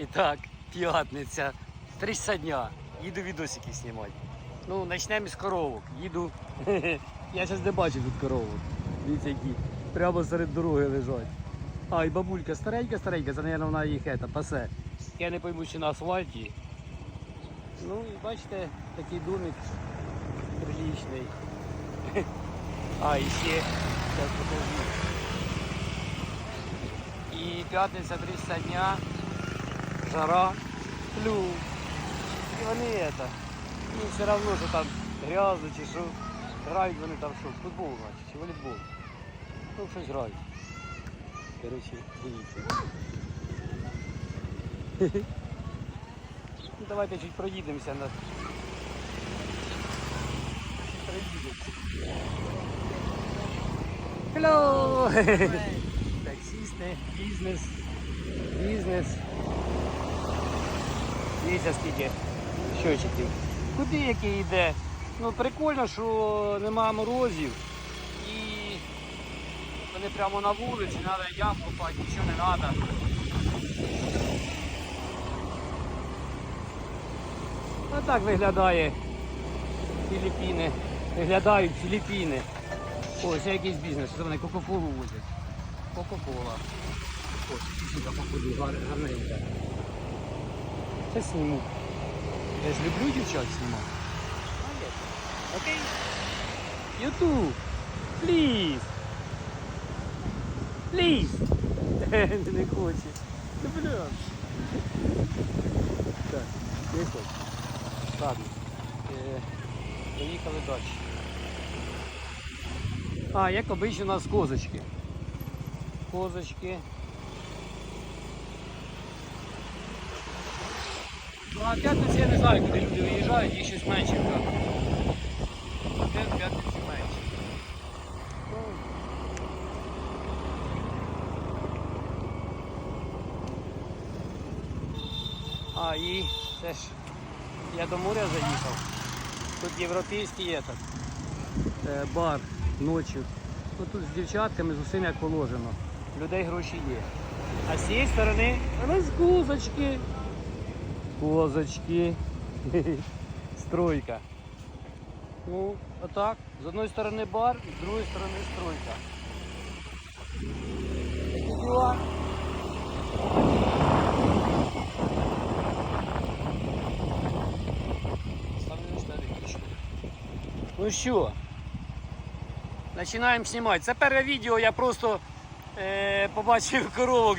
І так, п'ятниця, 300 дня. Їду відосики знімати. Ну, почнемо з коровок. Їду. Я зараз не бачу тут коровок. Дивіться, які прямо серед дороги лежать. А, і бабулька старенька, старенька, це, мабуть, вона їх ета, пасе. Я не пойму, чи на асфальті. Ну і бачите, такий домик приличний. А, і ще зараз покажу. І п'ятниця 300 дня, жара, плюс. І вони это, їм все одно, що там грязно чи що. Грають вони там що, футбол, значить, чи волейбол. Ну, щось грають. Коротше, дивіться. Ну, давайте чуть проїдемося на. Hello! Таксісти, бізнес, бізнес. Дивіться скільки щочиків. Куди який йде? Ну прикольно, що нема морозів і вони прямо на вулиці, треба ям копати, нічого не треба. Отак виглядає Філіппіни. Виглядають Філіппіни. Ось якийсь бізнес, що вони Кока-Колу возять. Кока-Кола. Ось, сюди походу, гар- гарненька. Це сніму. Я ж люблю дівчат знімати. Окей. Ютуб. Пліз. Пліз. Не хоче. Ну бля. Так, не хоче. Ладно. Е, Поїхали далі. А, як обично у нас козочки. Козочки. Ну, а п'ятницю я не знаю, куди люди виїжджають, їх щось менше в п'ятницю. Менше. А, і це ж я до моря заїхав. Тут європейський этот, е, бар ночі. Ну, тут з дівчатками, з усім як положено. Людей гроші є. А з цієї сторони нас козочки. Стройка. Ну, отак. З одної сторони бар, з другої сторони стройка. Діла. Ну що, починаємо знімати. Це перше відео, я просто е, побачив коровок,